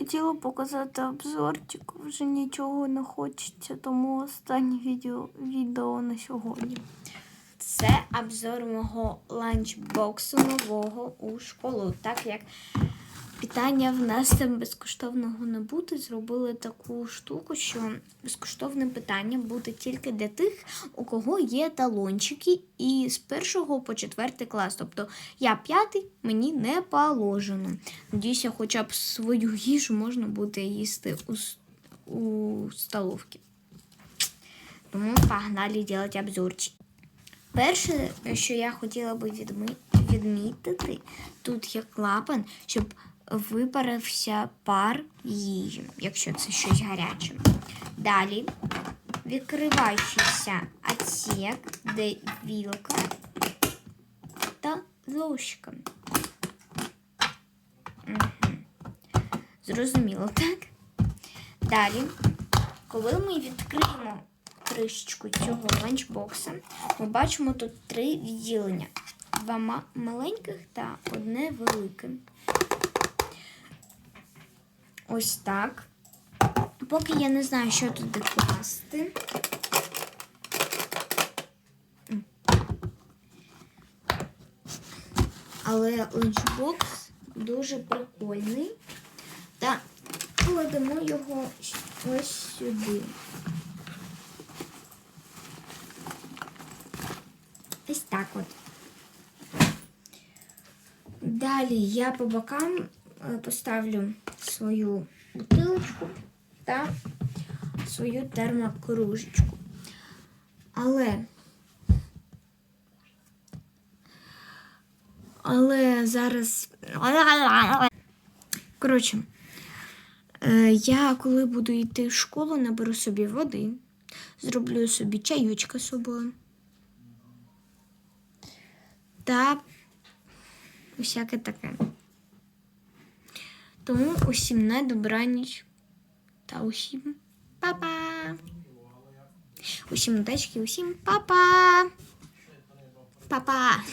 Хотіла показати обзорчик, вже нічого не хочеться, тому останнє відео, відео на сьогодні. Це обзор мого ланчбоксу нового у школу. Так як питання в нас там безкоштовного не буде, зробили таку штуку, що безкоштовне питання буде тільки для тих, у кого є талончики, і з першого по четвертий клас. Тобто я п'ятий, мені не положено. Надіюся, хоча б свою їжу можна буде їсти у, у столовці. Тому погнали робити обзорчик. Перше, що я хотіла би відмітити, тут є клапан, щоб випарився пар їжі, якщо це щось гаряче. Далі відкриваючийся отсек, де вілка та ложка. Мгм. Зрозуміло, так? Далі, коли ми відкриємо кришечку цього ланчбокса, ми бачимо тут три відділення: два маленьких та одне велике. Ось так. Поки я не знаю, що туди класти. Але ланчбокс дуже прикольний. Та кладемо його ось сюди. Ось так от. Далі я по бокам поставлю свою бутилочку та свою термокружечку. Але, але зараз. Коротше, е, я коли буду йти в школу, наберу собі води, зроблю собі чайочка з собою. Та усяке таке. Тому усім на добраніч та усім па-па. Усім удачки, усім па-па. Па-па.